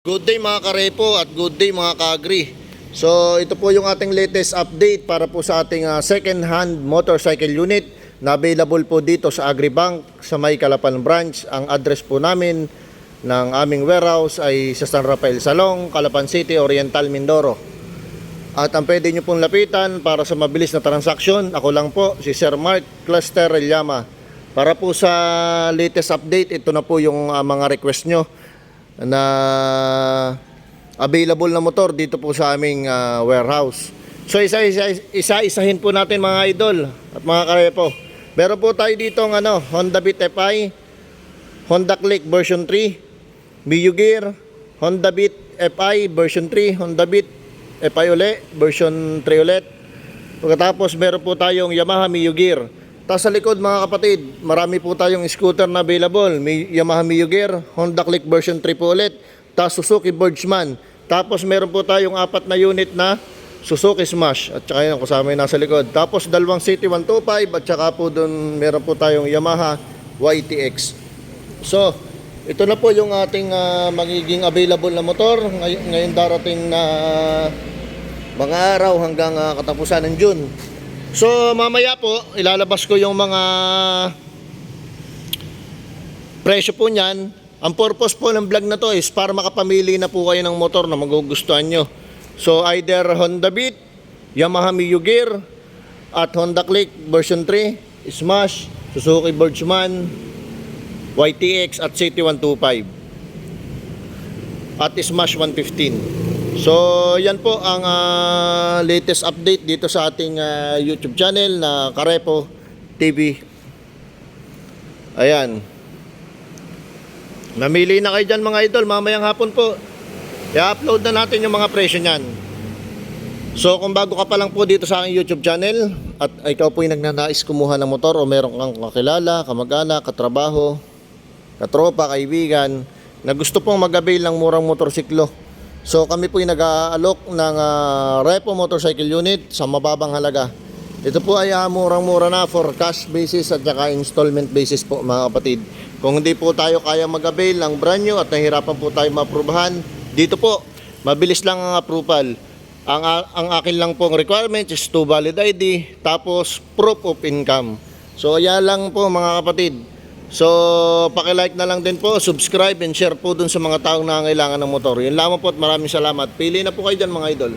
Good day mga karepo at good day mga kaagri. So ito po yung ating latest update para po sa ating ah, second hand motorcycle unit na available po dito sa Agribank sa May Calapan branch. Ang address po namin ng aming warehouse ay sa San Rafael Salong, Calapan City, Oriental, Mindoro. At ang pwede nyo pong lapitan para sa mabilis na transaksyon, ako lang po, si Sir Mark Cluster Llama. Para po sa latest update, ito na po yung ah, mga request nyo na available na motor dito po sa aming ah, warehouse. So isa, isa, isa isahin po natin mga idol at mga karepo. Meron po tayo dito ng ano, Honda Beat FI, Honda Click version 3, Miyu Gear, Honda Beat FI version 3, Honda Beat FI uli, version 3 ulit. Pagkatapos meron po tayong Yamaha Miyu Gear. Tapos sa likod mga kapatid, marami po tayong scooter na available. May Yamaha Miyu Gear, Honda Click version 3 po ulit, tapos Suzuki Birchman. Tapos meron po tayong apat na unit na Suzuki Smash at saka yung kasama yung nasa likod. Tapos dalawang City 125 at saka po doon meron po tayong Yamaha YTX. So, ito na po yung ating ah, magiging available na motor ngay- ngayon darating na mga araw hanggang ah, katapusan ng June. So, mamaya po ilalabas ko yung mga presyo po niyan. Ang purpose po ng vlog na to is para makapamili na po kayo ng motor na magugustuhan nyo. So either Honda Beat, Yamaha Miyu Gear, at Honda Click version 3, Smash, Suzuki Birchman, YTX at City 125 at Smash 115. So yan po ang ah, latest update dito sa ating ah, YouTube channel na Karepo TV. Ayan. Namili na kayo dyan mga idol, mamayang hapon po. I-upload na natin yung mga presyo niyan. So kung bago ka pa lang po dito sa aking YouTube channel at ikaw po yung nagnanais kumuha ng motor o meron kang kakilala, kamag-anak, katrabaho, katropa, kaibigan na gusto pong mag-avail ng murang motorsiklo. So kami po yung nag-aalok ng ah, Repo Motorcycle Unit sa mababang halaga. Ito po ay ah, murang-mura na for cash basis at saka installment basis po mga kapatid. Kung hindi po tayo kaya mag-avail ng brand new at nahirapan po tayo maaprubahan, dito po, mabilis lang ang approval. Ang, ang akin lang pong requirement is to valid ID, tapos proof of income. So, ayan lang po mga kapatid. So, paki-like na lang din po, subscribe and share po dun sa mga taong nangangailangan ng motor. Yun lamang po at maraming salamat. Pili na po kayo dyan mga idol.